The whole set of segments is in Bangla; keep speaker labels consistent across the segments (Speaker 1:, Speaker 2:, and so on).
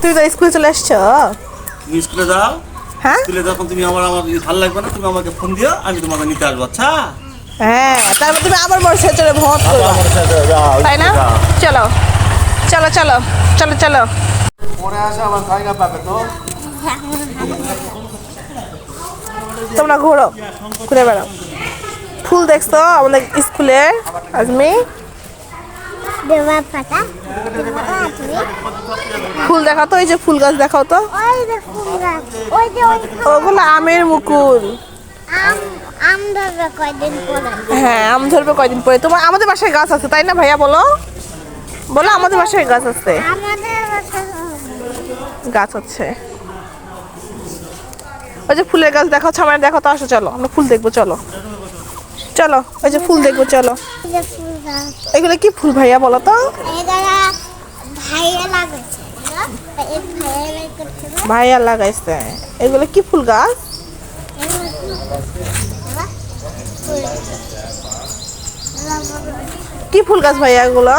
Speaker 1: তুমি তো স্কুলে চলে আসছো?
Speaker 2: তুমি স্কুলে যাও।
Speaker 1: হ্যাঁ?
Speaker 2: স্কুলে যখন তুমি আমার আমার ভালো লাগবে না তুমি আমাকে ফোন দিও আমি তোমাকে নিতে আসব আচ্ছা?
Speaker 1: হ্যাঁ তারপর তুমি আবার মোটর সাইকেল চড়ে ভ্রমণ করবে। তাই না? চলো। চলো চলো। চলো চলো।
Speaker 2: পরে আসে আমার জায়গা পাবে তো।
Speaker 1: তোমরা ঘোরো ঘুরে বেড়াও। ফুল দেখছ আমাদের স্কুলে আজমি?
Speaker 3: দেওয়া তুমি
Speaker 1: ফুল দেখাও তো ওই যে ফুল গাছ দেখাও তো। ওগুলো আমের মুকুল। হ্যাঁ আম ধরবে কয়দিন পরে। তোমার, আমাদের বাসায় গাছ আছে, তাই না ভাইয়া, বলো? বলো, আমাদের বাসায় গাছ আছে। গাছ আছে। ওই যে ফুলের গাছ দেখাও ছামারে দেখো তো, আসো, চলো, আমরা ফুল দেখব, চলো। চলো, ওই যে ফুল দেখব, চলো।
Speaker 3: এই
Speaker 1: এগুলো কি ফুল ভাইয়া, বলো তো?
Speaker 3: ভাইয়া লাগাইছে।
Speaker 1: এগুলো কি ফুল গাছ? কি ফুল গাছ ভাইয়া এগুলো?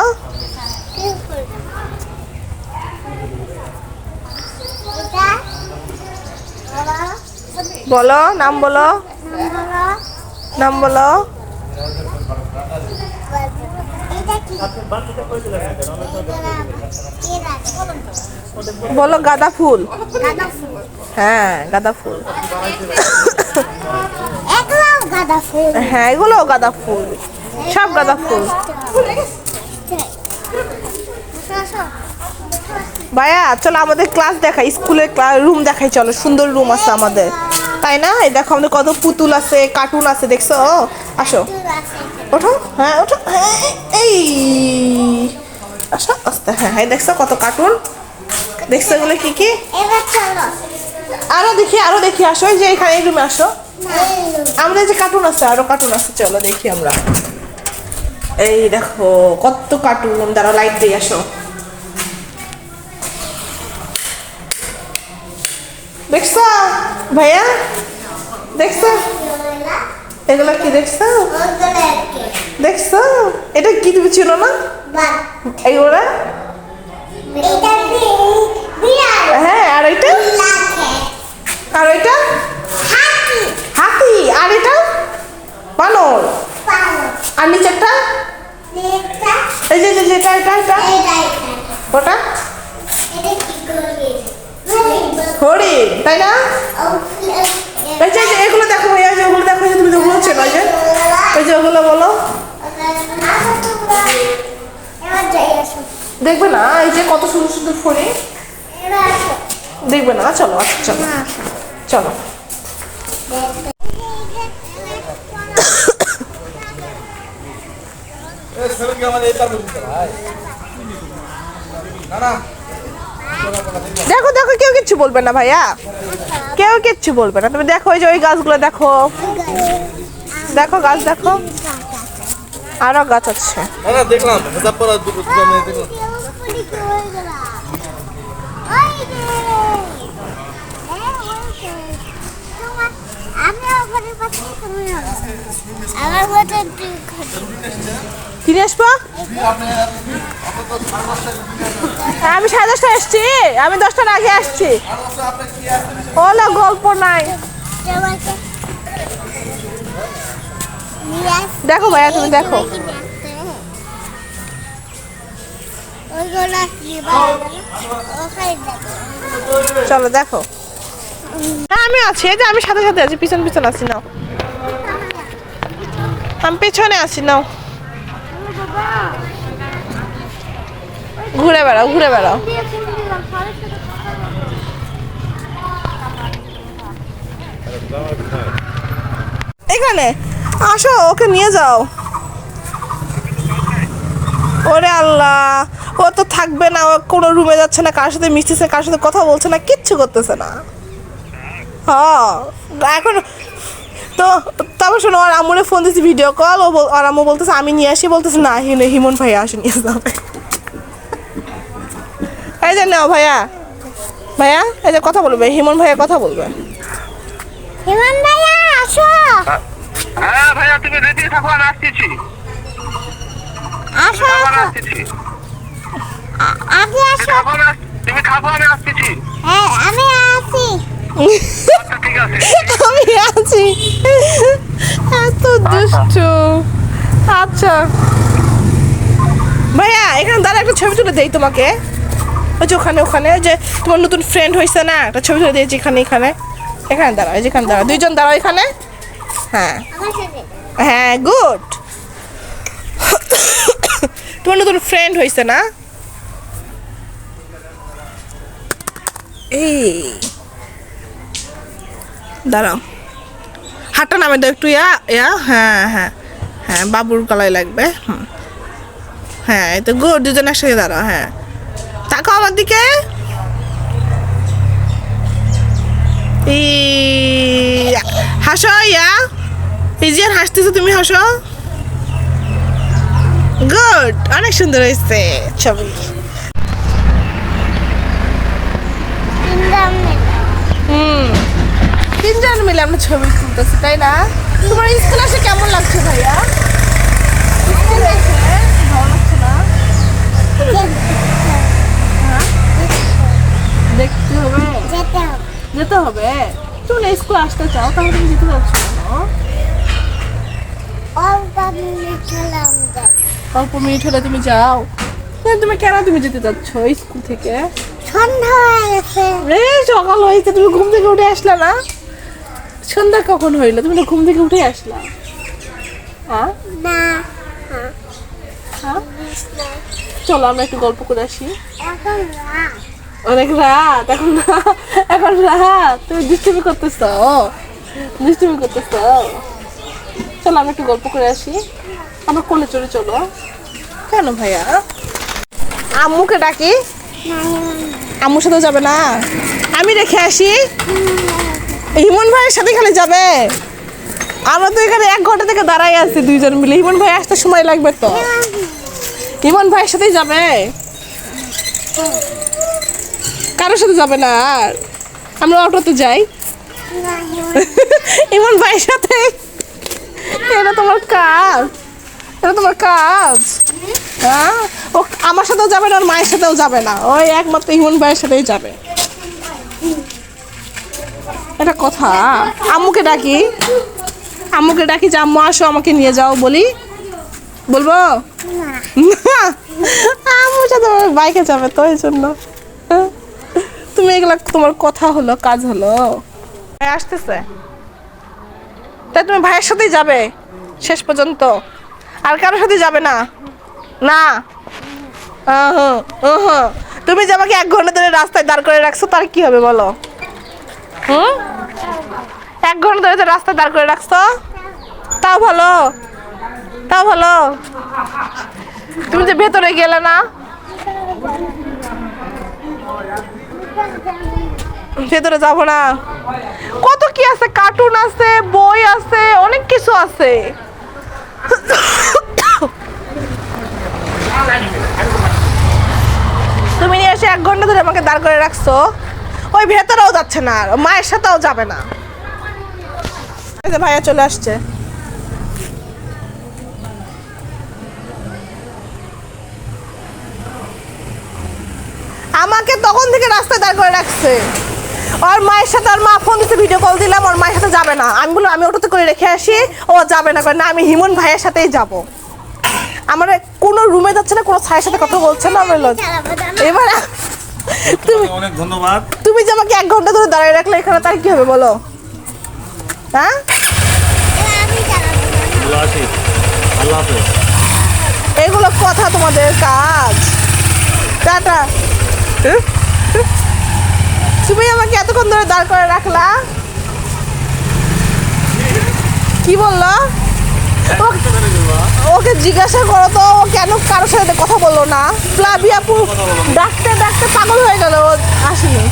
Speaker 1: বলো। নাম বলো। নাম বলো। বলো গাঁদা ফুল। হ্যাঁ গাঁদা ফুল। হ্যাঁ এগুলো গাঁদা ফুল। সব গাঁদা ফুল। ভাইয়া চলো আমাদের ক্লাস দেখাই স্কুলের ক্লাস রুম দেখাই চলো। সুন্দর রুম আছে আমাদের। তাই না? এই দেখো আমাদের কত পুতুল আছে কার্টুন আছে দেখছ? আসো। ওঠো হ্যাঁ ওঠো হ্যাঁ এই। আসো আস্তে হ্যাঁ হ্যাঁ দেখছ কত কার্টুন দেখছ এগুলো কি কি? আরও দেখি আরও দেখি আসো এই যে এখানে এই রুমে আসো। আমাদের যে কার্টুন আছে আরও কার্টুন আছে চলো দেখি আমরা। এই দেখো কত কার্টুন দাঁড়া লাইট দিয়ে আসো। দেখছ ভাইয়া? দেখছ? এগুলো কি দেখছ? দেখছ? এটা কি তুমি চিনো না? এইগুলা? হ্যাঁ আর এটা? আর এটা? হাতি। আর এটা? বানর। আর নিচেরটা? এই যে যে যেটা এটা এটা? ওটা? হরিণ তাই না? এই যে এগুলো দেখো ভাইয়া এই যে ওগুলো দেখো তুমি ওগুলো চেনো যে। এই যে ওগুলো বলো। দেখবে না? এই যে কত সুন্দর সুন্দর
Speaker 3: আসো
Speaker 1: দেখবে না? চলো আচ্ছা চলো। চলো। দেখো দেখো কেউ কিচ্ছু বলবে না ভাইয়া। কেউ কিচ্ছু বলবে না। তুমি দেখো ওই যে ওই গাছগুলো দেখো। দেখো গাছ দেখো। আরও গাছ আছে।
Speaker 2: দেখলাম।
Speaker 1: আসব আমি সাড়ে দশটায় এসছি। আমি দশটার আগে আসছি। ওলা গল্প নাই। দেখো ভাইয়া, তুমি দেখো। চলো, দেখো। হ্যাঁ আমি আছি। এই যে, আমি সাথে সাথে আছি। পিছন পিছন আছি, নাও। আমি পেছনে আছি, নাও। ঘুরে বেড়াও ঘুরে বেড়াও। এখানে, আসো, ওকে নিয়ে যাও। ওরে আল্লাহ, ও তো থাকবে না, ও কোনো রুমে যাচ্ছে না, কার সাথে মিশতেছে, কার সাথে কথা বলছে না, কিচ্ছু করতেছে না। হ্যাঁ এখন তো, তারপর শোনো আর আমুরে ফোন দিয়েছি ভিডিও কল ও আর বলতেছে, আমি নিয়ে আসি, বলতেছে, না হিমন ভাইয়া আসে, নিয়ে যাবে। এই যে নাও ভাইয়া। ভাইয়া এই যে কথা বলবে হিমন ভাইয়া কথা বলবে।
Speaker 3: হিমন ভাইয়া আসো।
Speaker 4: হ্যাঁ ভাইয়া তুমি রেডি থাকো আমি আসতেছি।
Speaker 3: আসো
Speaker 4: আবার
Speaker 3: আসো। আগে আসো।
Speaker 4: তুমি থাকো আমি আসতেছি।
Speaker 3: হ্যাঁ আমি আছি।
Speaker 4: আচ্ছা ঠিক আছে।
Speaker 1: আমি আছি। এত দুষ্টু। আচ্ছা। ভাইয়া, এখানে দাঁড়া একটা ছবি তুলে দেই তোমাকে। ওই যে ওখানে ওখানে যে তোমার নতুন ফ্রেন্ড হয়েছে না, একটা ছবি তুলে দিয়েছি এখানে এখানে। এখানে দাঁড়াও, এই যে এখানে দাঁড়াও। দুইজন দাঁড়াও এখানে। হ্যাঁ। হ্যাঁ গুড তোমার নতুন ফ্রেন্ড হয়েছে না? এই। দাঁড়াও। হাতটা নামে দাও একটু, ইয়া ইয়া হ্যাঁ হ্যাঁ। হ্যাঁ বাবুর গলায় লাগবে, হুম। হ্যাঁ এই তো গুড দুজন একসাথে দাঁড়াও হ্যাঁ। তাকাও আমার দিকে। হাসো ইয়া। ইজিয়ার হাসতেছো তুমি হাসো। গুড অনেক সুন্দর হয়েছে ছবি।
Speaker 3: তিনজন মিলে।
Speaker 1: আমরা ছবি তুলতেছি তাই না? তোমার স্কুল আসে কেমন লাগছে ভাইয়া স্কুল এসে ভালো লাগছে না হ্যাঁ? দেখতে হবে।
Speaker 3: যেতে হবে।
Speaker 1: তুমি স্কুল আসতে চাও, তাহলে তুমি যেতে কেন
Speaker 3: অল্প মিনিট
Speaker 1: হলে তুমি যাও। তুমি কেন তুমি যেতে চাচ্ছ স্কুল থেকে?
Speaker 3: সন্ধ্যা হয়ে গেছে
Speaker 1: সকাল হয়েছে, তুমি ঘুম থেকে উঠে আসলা না? সন্ধ্যা কখন হইল? তুমি ঘুম থেকে উঠে আসলা। হ্যাঁ
Speaker 3: না
Speaker 1: হ্যাঁ চলো আমরা একটু গল্প করে আসি। অনেক রাত এখন এখন রাত। তুমি দুষ্টুমি করতেছ? দুষ্টুমি করতেছ? চলো আমরা একটু গল্প করে আসি। আমার কোলে চলে। চলো কেন ভাইয়া। আম্মুকে ডাকি। আম্মুর সাথে যাবে না? আমি রেখে আসি। হিমন ভাইয়ের সাথে এখানে যাবে। আমরা তো এখানে এক ঘণ্টা থেকে দাঁড়াই আছি দুইজন মিলে। হিমন ভাই আসতে সময় লাগবে তো। হিমন ভাইয়ের সাথেই যাবে? কারোর সাথে যাবে না আর? আমরা অটোতে যাই। ইমন ভাইয়ের সাথে? এটা তোমার কাজ। এটা তোমার কাজ। হ্যাঁ? ও আমার সাথেও যাবে না আর মায়ের সাথেও যাবে না। ওই একমাত্র ইমন ভাইয়ের সাথেই যাবে। এটা কথা আম্মুকে ডাকি। আম্মুকে ডাকি যে আম্মু আসো আমাকে নিয়ে যাও। বলি বলব? আম্মুর সাথে বাইকে যাবে তো, এই জন্য? তুমি এগুলা তোমার কথা হলো, কাজ হলো। ভাই আসতেছে। তাই তুমি ভাইয়ের সাথেই যাবে, শেষ পর্যন্ত। আর কারোর সাথে যাবে না? না। তুমি যে আমাকে এক ঘণ্টা ধরে রাস্তায় দাঁড় করে রাখছো, তার কি হবে বলো? হুম? এক ঘণ্টা ধরে রাস্তায় দাঁড় করে রাখছো, তাও ভালো। তাও ভালো। তুমি যে ভেতরে গেলে না? ভেতরে যাব না। কত কি আছে? কার্টুন আছে, বই আছে, অনেক কিছু আছে। তুমি নিয়ে এসে এক ঘণ্টা ধরে আমাকে দাঁড় করে রাখছো। ওই ভেতরেও যাচ্ছে না আর, মায়ের সাথেও যাবে না। ভাইয়া চলে আসছে আমাকে তখন থেকে রাস্তায় দাঁড় করে রাখছে। ওর মায়ের সাথে আর মা ফোন দিতে ভিডিও কল দিলাম ওর মায়ের সাথে যাবে না। আমি বললাম আমি ওটাতে করে রেখে আসি ও যাবে না। করে না আমি হিমন ভাইয়ের সাথেই যাব। আমার কোনো রুমে যাচ্ছে না কোনো ছায়ের সাথে কথা বলছে না আমি বললাম,
Speaker 3: চালাবো জানো
Speaker 1: এবার তুমি
Speaker 2: অনেক ধন্যবাদ।
Speaker 1: তুমি যে আমাকে এক ঘণ্টা ধরে দাঁড়িয়ে রাখলে এখানে তার কি হবে বলো? হ্যাঁ? এগুলো কথা তোমাদের কাজ। টাটা। তুমি আমাকে এতক্ষণ ধরে দাঁড় করে রাখলা? কি বলল? ওকে জিজ্ঞাসা করো তো, ও কেন কারোর সাথে কথা বলল না? প্লাবি আপু ডাকতে ডাকতে পাগল হয়ে গেল, ও আসেনি।